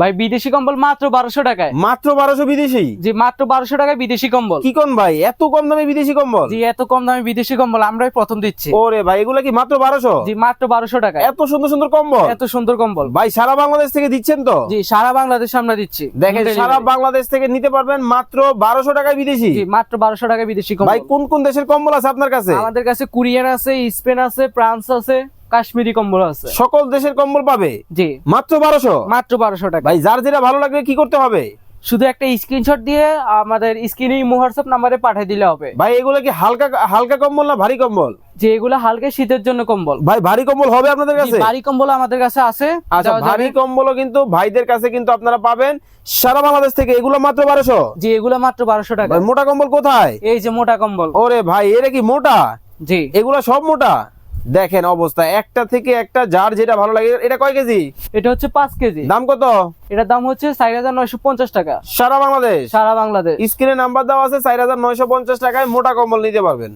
ভাই বিদেশি কম্বল মাত্র বারোশো টাকায়। মাত্র বারোশো বিদেশি? জি মাত্র বারোশো টাকায় বিদেশি কম্বল। কি কোন ভাই? এত কম দামে বিদেশি কম্বল? জি এত কম দামে বিদেশি কম্বল আমরাই প্রথম দিচ্ছি। ওরে ভাই এগুলা কি মাত্র বারোশো? জি মাত্র বারোশো টাকা এত সুন্দর সুন্দর কম্বল? এত সুন্দর কম্বল। ভাই সারা বাংলাদেশ থেকে দিচ্ছেন তো? জি সারা বাংলাদেশ আমরা দিচ্ছি। দেখেন সারা বাংলাদেশ থেকে নিতে পারবেন মাত্র বারোশো টাকায় বিদেশি। জি মাত্র বারোশো টাকায় বিদেশি কম্বল। ভাই কোন কোন দেশের কম্বল আছে আপনার কাছে? আমাদের কাছে কোরিয়ান আছে স্পেন আছে ফ্রান্স আছে। কাশ্মীরি কম্বল আছে। সকল দেশের কম্বল পাবে? জি। মাত্র বারোশো? মাত্র বারোশো টাকা। ভাই যার যেটা ভালো লাগবে কি করতে হবে? শুধু একটা স্ক্রিনশট দিয়ে আমাদের স্ক্রিনে হোয়াটসঅ্যাপ নাম্বারে পাঠিয়ে দিলে হবে। ভাই এগুলো কি হালকা হালকা কম্বল না ভারী কম্বল? যে এগুলো হালকা শীতের জন্য কম্বল। ভাই ভারী কম্বল হবে আপনাদের কাছে? ভারী কম্বল আমাদের কাছে আছে। আচ্ছা ভারী কম্বলও কিন্তু ভাইদের কাছে কিন্তু আপনারা পাবেন। সারা বাংলাদেশ থেকে এগুলো মাত্র বারোশো? জি এগুলো মাত্র বারোশো টাকা। মোটা কম্বল কোথায়? এই যে মোটা কম্বল। ওরে ভাই এরা কি মোটা? জি। এগুলো সব মোটা? দেখেন অবস্থা একটা থেকে একটা যার যেটা ভালো লাগে এটা কয় কেজি? এটা হচ্ছে পাঁচ কেজি। দাম কত? এটার দাম হচ্ছে চার হাজার নয়শো পঞ্চাশ টাকা। সারা বাংলাদেশ? সারা বাংলাদেশ। স্ক্রিনে নাম্বার দেওয়া আছে চার হাজার নয়শো পঞ্চাশ টাকায় মোটা কম্বল নিতে পারবেন।